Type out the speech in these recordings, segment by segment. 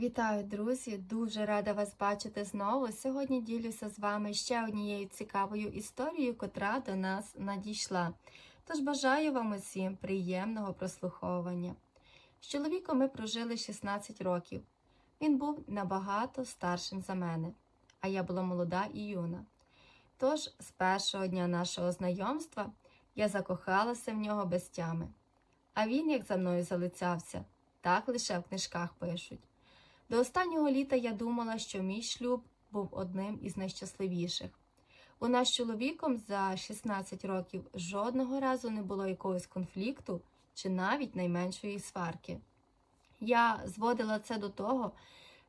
Вітаю, друзі! Дуже рада вас бачити знову. Сьогодні ділюся з вами ще однією цікавою історією, котра до нас надійшла. Тож бажаю вам усім приємного прослуховування. З чоловіком ми прожили 16 років. Він був набагато старшим за мене, а я була молода і юна. Тож, з першого дня нашого знайомства я закохалася в нього без тями. А він, як за мною залицявся, так лише в книжках пишуть. До останнього літа я думала, що мій шлюб був одним із найщасливіших. У нас з чоловіком за 16 років жодного разу не було якогось конфлікту чи навіть найменшої сварки. Я зводила це до того,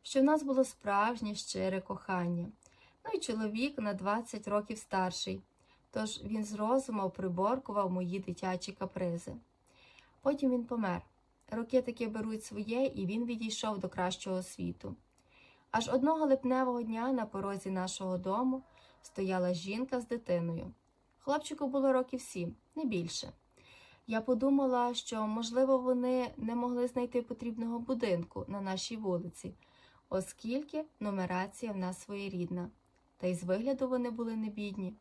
що в нас було справжнє щире кохання. Ну і чоловік на 20 років старший, тож він з розуму приборкував мої дитячі капризи. Потім він помер. Роки таки беруть своє, і він відійшов до кращого світу. Аж одного липневого дня на порозі нашого дому стояла жінка з дитиною. Хлопчику було років сім, не більше. Я подумала, що, можливо, вони не могли знайти потрібного будинку на нашій вулиці, оскільки нумерація в нас своєрідна, та й з вигляду вони були не бідні.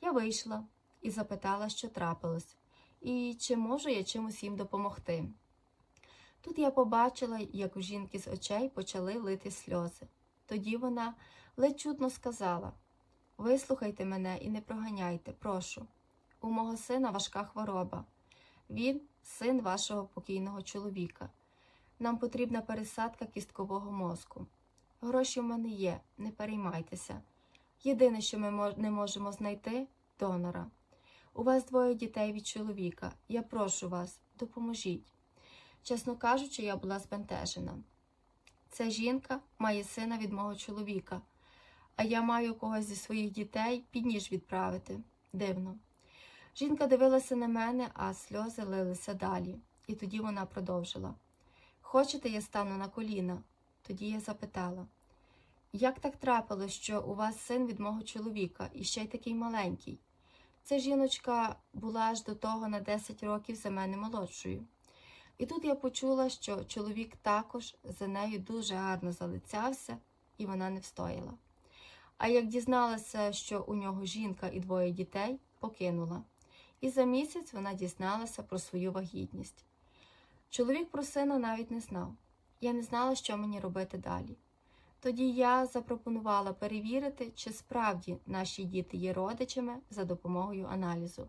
Я вийшла і запитала, що трапилось, і чи можу я чимось їм допомогти. Тут я побачила, як у жінки з очей почали лити сльози. Тоді вона ледь чутно сказала Вислухайте мене і не проганяйте, прошу. У мого сина важка хвороба. Він син вашого покійного чоловіка. Нам потрібна пересадка кісткового мозку. Гроші в мене є, не переймайтеся. Єдине, що ми не можемо знайти донора. У вас двоє дітей від чоловіка. Я прошу вас, допоможіть. Чесно кажучи, я була збентежена. Ця жінка має сина від мого чоловіка, а я маю когось зі своїх дітей під ніж відправити. Дивно. Жінка дивилася на мене, а сльози лилися далі, і тоді вона продовжила. Хочете, я стану на коліна? Тоді я запитала, як так трапилось, що у вас син від мого чоловіка і ще й такий маленький? Ця жіночка була аж до того на 10 років за мене молодшою. І тут я почула, що чоловік також за нею дуже гарно залицявся, і вона не встояла. А як дізналася, що у нього жінка і двоє дітей, покинула. І за місяць вона дізналася про свою вагітність. Чоловік про сина навіть не знав. Я не знала, що мені робити далі. Тоді я запропонувала перевірити, чи справді наші діти є родичами за допомогою аналізу.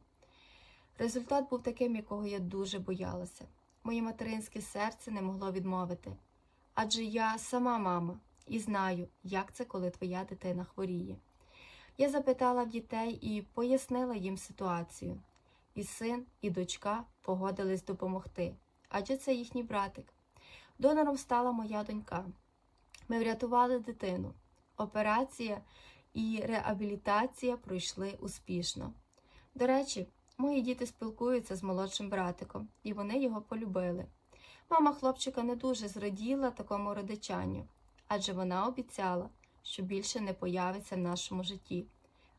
Результат був таким, якого я дуже боялася моє материнське серце не могло відмовити. Адже я сама мама і знаю, як це, коли твоя дитина хворіє. Я запитала в дітей і пояснила їм ситуацію. І син, і дочка погодились допомогти, адже це їхній братик. Донором стала моя донька. Ми врятували дитину. Операція і реабілітація пройшли успішно. До речі, Мої діти спілкуються з молодшим братиком, і вони його полюбили. Мама хлопчика не дуже зраділа такому родичанню, адже вона обіцяла, що більше не появиться в нашому житті.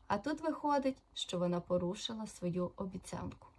А тут виходить, що вона порушила свою обіцянку.